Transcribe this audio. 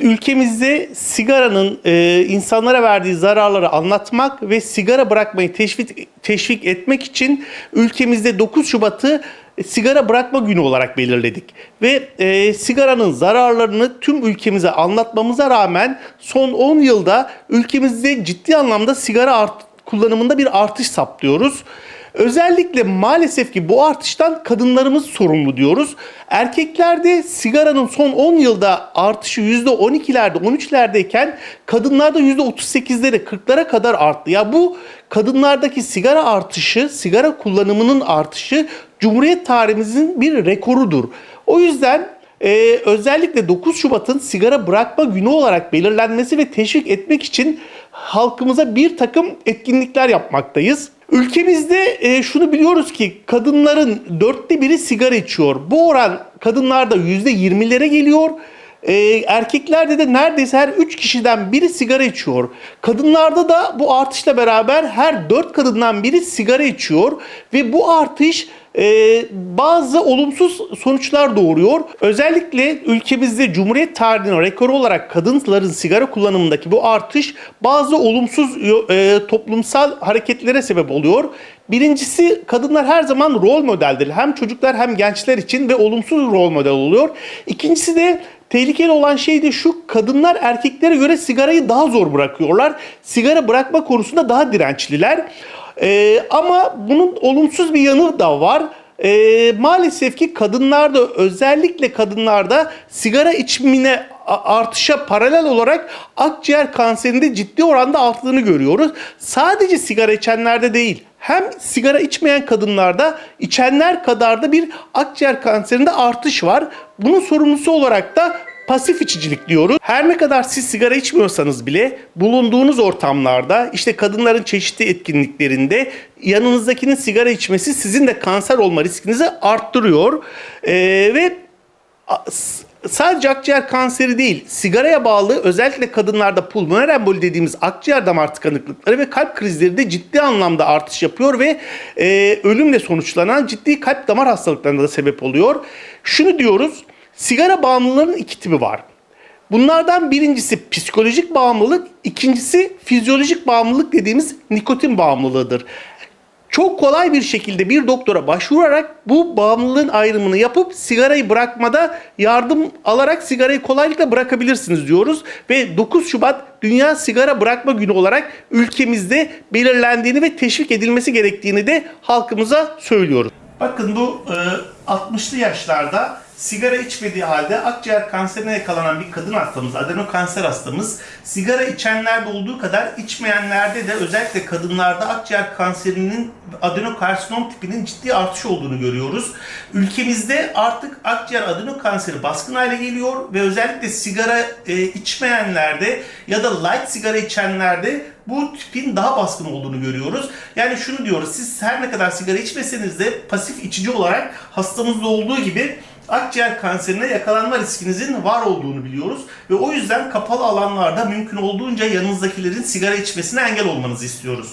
ülkemizde sigaranın e, insanlara verdiği zararları anlatmak ve sigara bırakmayı teşvik, teşvik etmek için ülkemizde 9 Şubat'ı sigara bırakma günü olarak belirledik. Ve e, sigaranın zararlarını tüm ülkemize anlatmamıza rağmen son 10 yılda ülkemizde ciddi anlamda sigara art, kullanımında bir artış saptıyoruz. Özellikle maalesef ki bu artıştan kadınlarımız sorumlu diyoruz. Erkeklerde sigaranın son 10 yılda artışı %12'lerde 13'lerdeyken kadınlarda %38'lere 40'lara kadar arttı. Ya bu kadınlardaki sigara artışı, sigara kullanımının artışı Cumhuriyet tarihimizin bir rekorudur. O yüzden ee, özellikle 9 Şubat'ın sigara bırakma günü olarak belirlenmesi ve teşvik etmek için halkımıza bir takım etkinlikler yapmaktayız. Ülkemizde e, şunu biliyoruz ki kadınların dörtte biri sigara içiyor. Bu oran kadınlarda %20'lere geliyor. E, erkeklerde de neredeyse her 3 kişiden biri sigara içiyor. Kadınlarda da bu artışla beraber her 4 kadından biri sigara içiyor ve bu artış e, bazı olumsuz sonuçlar doğuruyor. Özellikle ülkemizde Cumhuriyet tarihinin rekoru olarak kadınların sigara kullanımındaki bu artış bazı olumsuz e, toplumsal hareketlere sebep oluyor. Birincisi kadınlar her zaman rol modeldir. Hem çocuklar hem gençler için ve olumsuz rol model oluyor. İkincisi de Tehlikeli olan şey de şu kadınlar erkeklere göre sigarayı daha zor bırakıyorlar. Sigara bırakma konusunda daha dirençliler. Ee, ama bunun olumsuz bir yanı da var. Ee, maalesef ki kadınlarda özellikle kadınlarda sigara içimine artışa paralel olarak akciğer kanserinde ciddi oranda arttığını görüyoruz. Sadece sigara içenlerde değil hem sigara içmeyen kadınlarda içenler kadar da bir akciğer kanserinde artış var. Bunun sorumlusu olarak da pasif içicilik diyoruz. Her ne kadar siz sigara içmiyorsanız bile bulunduğunuz ortamlarda işte kadınların çeşitli etkinliklerinde yanınızdakinin sigara içmesi sizin de kanser olma riskinizi arttırıyor. Ee, ve sadece akciğer kanseri değil, sigaraya bağlı özellikle kadınlarda pulmoner emboli dediğimiz akciğer damar tıkanıklıkları ve kalp krizleri de ciddi anlamda artış yapıyor ve e, ölümle sonuçlanan ciddi kalp damar hastalıklarına da sebep oluyor. Şunu diyoruz, sigara bağımlılığının iki tipi var. Bunlardan birincisi psikolojik bağımlılık, ikincisi fizyolojik bağımlılık dediğimiz nikotin bağımlılığıdır çok kolay bir şekilde bir doktora başvurarak bu bağımlılığın ayrımını yapıp sigarayı bırakmada yardım alarak sigarayı kolaylıkla bırakabilirsiniz diyoruz. Ve 9 Şubat Dünya Sigara Bırakma Günü olarak ülkemizde belirlendiğini ve teşvik edilmesi gerektiğini de halkımıza söylüyoruz. Bakın bu e, 60'lı yaşlarda sigara içmediği halde akciğer kanserine yakalanan bir kadın hastamız, adenokanser hastamız, sigara içenlerde olduğu kadar içmeyenlerde de özellikle kadınlarda akciğer kanserinin adenokarsinom tipinin ciddi artış olduğunu görüyoruz. Ülkemizde artık akciğer adenokanseri baskın hale geliyor ve özellikle sigara e, içmeyenlerde ya da light sigara içenlerde bu tipin daha baskın olduğunu görüyoruz. Yani şunu diyoruz, siz her ne kadar sigara içmeseniz de pasif içici olarak hastamızda olduğu gibi akciğer kanserine yakalanma riskinizin var olduğunu biliyoruz. Ve o yüzden kapalı alanlarda mümkün olduğunca yanınızdakilerin sigara içmesine engel olmanızı istiyoruz.